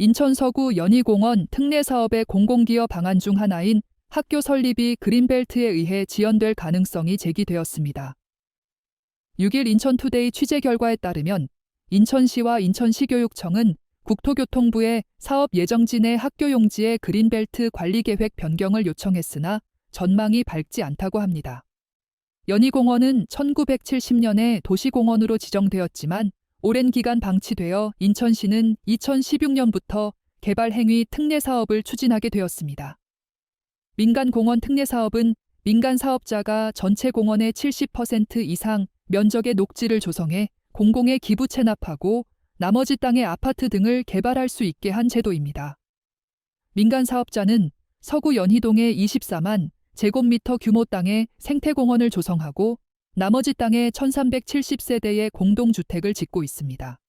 인천 서구 연희공원 특례 사업의 공공기여 방안 중 하나인 학교 설립이 그린벨트에 의해 지연될 가능성이 제기되었습니다. 6일 인천투데이 취재 결과에 따르면 인천시와 인천시교육청은 국토교통부에 사업 예정지 내 학교 용지의 그린벨트 관리 계획 변경을 요청했으나 전망이 밝지 않다고 합니다. 연희공원은 1970년에 도시공원으로 지정되었지만 오랜 기간 방치되어 인천시는 2016년부터 개발 행위 특례 사업을 추진하게 되었습니다. 민간 공원 특례 사업은 민간 사업자가 전체 공원의 70% 이상 면적의 녹지를 조성해 공공에 기부 체납하고 나머지 땅의 아파트 등을 개발할 수 있게 한 제도입니다. 민간 사업자는 서구 연희동의 24만 제곱미터 규모 땅에 생태공원을 조성하고 나머지 땅에 1370세대의 공동주택을 짓고 있습니다.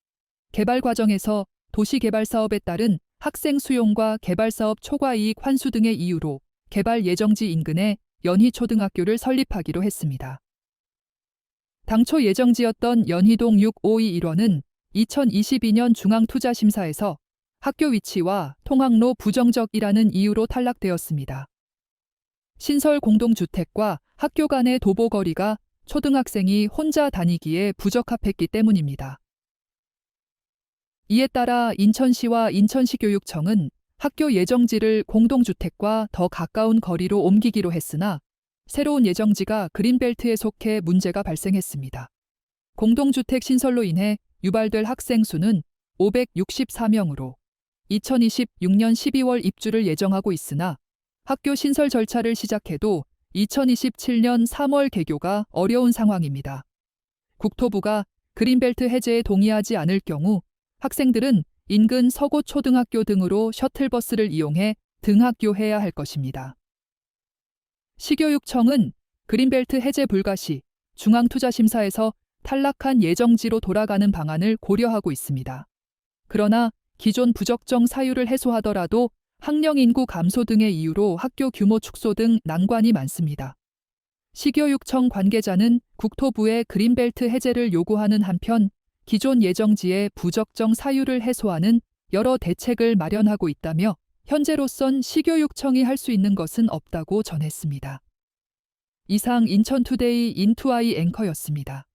개발 과정에서 도시개발 사업에 따른 학생 수용과 개발 사업 초과 이익 환수 등의 이유로 개발 예정지 인근에 연희초등학교를 설립하기로 했습니다. 당초 예정지였던 연희동 6521호는 2022년 중앙투자심사에서 학교 위치와 통학로 부정적이라는 이유로 탈락되었습니다. 신설 공동주택과 학교 간의 도보거리가 초등학생이 혼자 다니기에 부적합했기 때문입니다. 이에 따라 인천시와 인천시교육청은 학교 예정지를 공동주택과 더 가까운 거리로 옮기기로 했으나 새로운 예정지가 그린벨트에 속해 문제가 발생했습니다. 공동주택 신설로 인해 유발될 학생 수는 564명으로 2026년 12월 입주를 예정하고 있으나 학교 신설 절차를 시작해도 2027년 3월 개교가 어려운 상황입니다. 국토부가 그린벨트 해제에 동의하지 않을 경우 학생들은 인근 서고 초등학교 등으로 셔틀버스를 이용해 등학교해야 할 것입니다. 시교육청은 그린벨트 해제 불가 시 중앙투자심사에서 탈락한 예정지로 돌아가는 방안을 고려하고 있습니다. 그러나 기존 부적정 사유를 해소하더라도 학령 인구 감소 등의 이유로 학교 규모 축소 등 난관이 많습니다. 시교육청 관계자는 국토부의 그린벨트 해제를 요구하는 한편 기존 예정지의 부적정 사유를 해소하는 여러 대책을 마련하고 있다며 현재로선 시교육청이 할 수 있는 것은 없다고 전했습니다. 이상 인천투데이 인투아이 앵커였습니다.